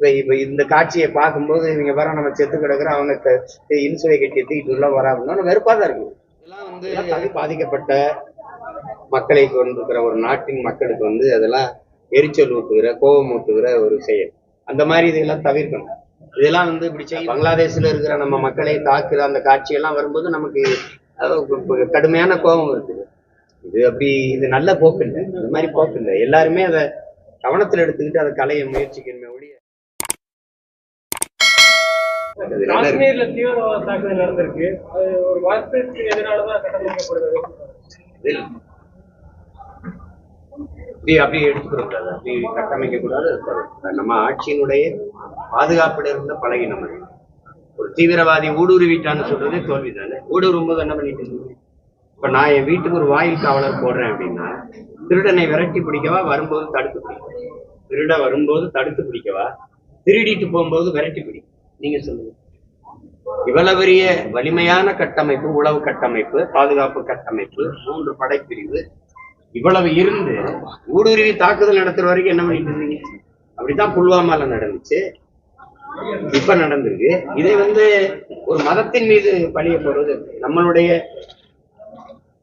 இப்ப இப்ப இந்த காட்சியை பார்க்கும்போது இவங்க வர நம்ம செத்து கிடக்குற அவங்க இன்சுவை கட்டி தூக்கிட்டு உள்ள வராங்கன்னா வெறுப்பா தான் இருக்கு. இதெல்லாம் வந்து பாதிக்கப்பட்ட மக்களை கொண்டிருக்கிற ஒரு நாட்டின் மக்களுக்கு வந்து அதெல்லாம் எரிச்சல் ஊட்டுகிற கோபம் ஊட்டுகிற ஒரு செயல். அந்த மாதிரி இதெல்லாம் தவிர்க்கணும். இதெல்லாம் வந்து இப்படி செய்ய பங்களாதேஷ்ல இருக்கிற நம்ம மக்களை தாக்குற அந்த காட்சியெல்லாம் வரும்போது நமக்கு கடுமையான கோபம் இருக்குது இது அப்படி இது நல்ல போக்கு இல்லை. இந்த மாதிரி போக்கு இல்லை. எல்லாருமே அதை கவனத்தில் எடுத்துக்கிட்டு அதை களைய முயற்சிக்கணுமே ஒழிய. காஷ்மீர்ல தீவிரவாத தாக்குதல் நடந்திருக்கு. அது ஒரு வார்த்தைக்கு எதிரானதான் கட்டமைக்கப்படுது அப்படி எடுத்துக்கூடாது அப்படி கட்டமைக்க கூடாது. நம்ம ஆட்சியினுடைய பாதுகாப்புல இருந்த பழகி நம்ம ஒரு தீவிரவாதி ஊடுருவிட்டான்னு சொல்றதே தோல்வி தானே ஊடுருவும் போது என்ன பண்ணிட்டு? இப்ப நான் என் வீட்டுக்கு ஒரு வாயில் காவலர் போடுறேன் அப்படின்னா திருடனை விரட்டி பிடிக்கவா? வரும்போது தடுத்து பிடிக்கவா? திருட வரும்போது தடுத்து பிடிக்கவா? திருடிட்டு போகும்போது விரட்டி பிடி நீங்க சொல்லுங்க. இவ்வளவு பெரிய வலிமையான கட்டமைப்பு உளவு கட்டமைப்பு பாதுகாப்பு கட்டமைப்பு மூன்று படைப்பிரிவு இவ்வளவு இருந்து ஊடுருவி தாக்குதல் நடத்துற வரைக்கும் என்ன பண்ணிட்டு இருந்தீங்க? அப்படித்தான் புல்வாமால நடந்துச்சு. இப்ப நடந்திருக்கு. இதை வந்து ஒரு மதத்தின் மீது பழிய போறது நம்மளுடைய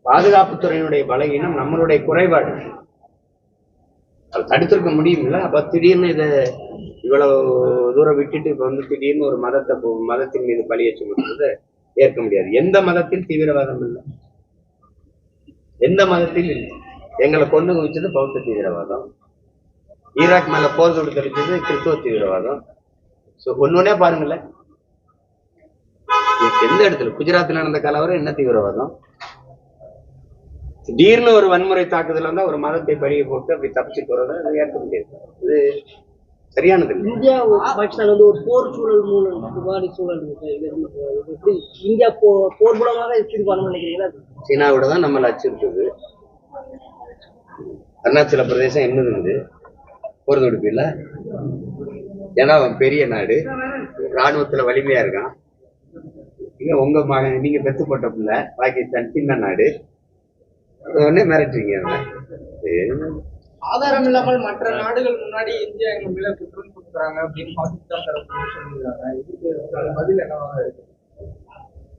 பாதுகாப்புத்துறையினுடைய பலகீனம் நம்மளுடைய குறைபாடு. அது தடுத்திருக்க முடியுமில்ல அப்ப திடீர்னு இதை இவ்வளவு தூரம் விட்டுட்டு இப்போ வந்து திடீர்னு ஒரு மதத்தை மதத்தின் மீது பழிய சுமத்துறதை ஏற்க முடியாது. எந்த மதத்தில் தீவிரவாதம் இல்லை? எந்த மதத்தில் இல்லை? எங்களை கொண்டு குவிச்சது பௌத்த தீவிரவாதம். ஈராக் மேல போர் தொடுத்தடிச்சது கிறிஸ்துவ தீவிரவாதம். ஸோ ஒன்னொன்னே பாருங்களேன். எந்த இடத்துல? குஜராத்தில் நடந்த கலவரம் என்ன தீவிரவாதம்? திடீர்னு ஒரு வன்முறை தாக்குதல் வந்தா ஒரு மதத்தை பழிய போட்டு அப்படி தப்பிச்சு போறதை அது ஏற்க முடியாது. இது சரியானது இந்தியா பாகிஸ்தான் வந்து ஒரு போர் சூழல் மூலம் சூழல். இது வந்து இது எப்படி இந்தியா போ போர் மூலமாக தீர்மானம் நினைக்கிறீங்களா? சீனாவோட தான் நம்மளை அச்சுறுத்துது. அருணாச்சல பிரதேசம் என்னது போர் தொடுப்பு இல்ல? ஏன்னா அவன் பெரிய நாடு. ராணுவத்துல வலிமையா இருக்கான். இங்க உங்க மகன் நீங்க பெத்து போட்ட பிள்ளை பாகிஸ்தான் சின்ன நாடு. உடனே மிரட்டுறீங்க. இது ஆதாரம் இல்லாமல் மற்ற நாடுகள் முன்னாடி இந்தியா எங்க மேல குற்றம் கொடுக்குறாங்க அப்படின்னு பாகிஸ்தான் தரப்பு சொல்லியிருக்காங்க. இதுக்கு உங்களோட பதில் என்னவா இருக்கு?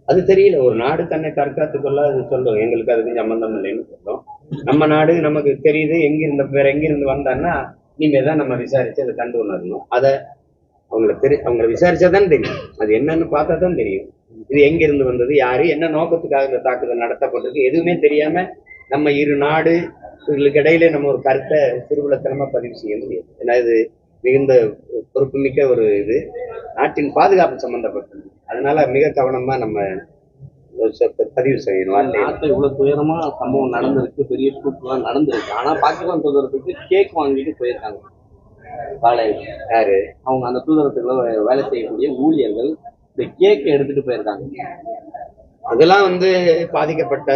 அது தெரியல. ஒரு நாடு தன்னை தற்காத்துக் கொள்ள அது சொல்லும். எங்களுக்கு அதுக்கு சம்பந்தம் இல்லைன்னு சொல்லும். நம்ம நாடு நமக்கு தெரியுது. எங்க இருந்து வேற எங்க இருந்து வந்தான்னா இனிமே தான் நம்ம விசாரிச்சு அதை கண்டு உணரணும். அதை அவங்கள தெரி அவங்கள விசாரிச்சா தான் தெரியும். அது என்னன்னு பார்த்தா தான் தெரியும். இது எங்க இருந்து வந்தது யாரு என்ன நோக்கத்துக்காக இந்த தாக்குதல் நடத்தப்பட்டிருக்கு எதுவுமே தெரியாம நம்ம இரு நாடு இவங்களுக்கு இடையில நம்ம ஒரு கருத்தை சிறுவிளத்தனமா பதிவு செய்ய முடியாது. ஏன்னா இது மிகுந்த பொறுப்புமிக்க ஒரு இது. நாட்டின் பாதுகாப்பு சம்பந்தப்பட்டது. அதனால மிக கவனமா நம்ம பதிவு செய்யணும். நாட்டில் இவ்வளவு துயரமா சம்பவம் நடந்திருக்கு பெரிய ஷூட்லாம் நடந்திருக்கு. ஆனா பாகிஸ்தான் தூதரத்துக்கு கேக் வாங்கிட்டு போயிருக்காங்க. காலையில் யாரு? அவங்க அந்த தூதரத்துக்குள்ள வேலை செய்யக்கூடிய ஊழியர்கள் இந்த கேக்கை எடுத்துட்டு போயிருக்காங்க. அதெல்லாம் வந்து பாதிக்கப்பட்ட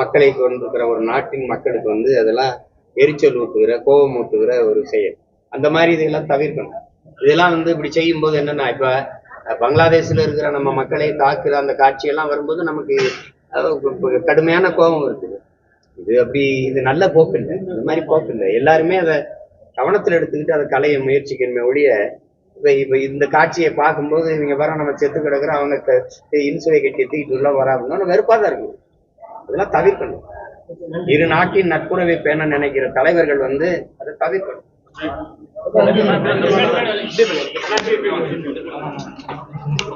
மக்களை கொண்டிருக்கிற ஒரு நாட்டின் மக்களுக்கு வந்து அதெல்லாம் எரிச்சல் ஊட்டுகிற கோபம் ஊட்டுகிற ஒரு செயல். அந்த மாதிரி இதெல்லாம் தவிர்க்கணும். இதெல்லாம் வந்து இப்படி செய்யும்போது என்னன்னா இப்போ பங்களாதேஷில் பங்களாதேஷ்ல இருக்கிற நம்ம மக்களை தாக்குற அந்த காட்சியெல்லாம் வரும்போது நமக்கு கடுமையான கோபம் இருக்குது இது அப்படி இது நல்ல போக்கு இல்லை. இந்த மாதிரி போக்கு இல்லை. எல்லாருமே அதை கவனத்தில் எடுத்துக்கிட்டு அதை கலைய முயற்சிக்கணுமே ஒழிய இப்போ இப்ப இந்த காட்சியை பார்க்கும்போது இவங்க வர நம்ம செத்து கிடக்குற அவங்க இன்சுவை கட்டி தூக்கிட்டு உள்ள வராங்கன்னா வெறுப்பாக தான் இருக்குது அதெல்லாம் தவிர்க்கணும். இரு நாட்டின் நட்புறவை பேண நினைக்கிற தலைவர்கள் வந்து அதை தவிர்க்கணும்.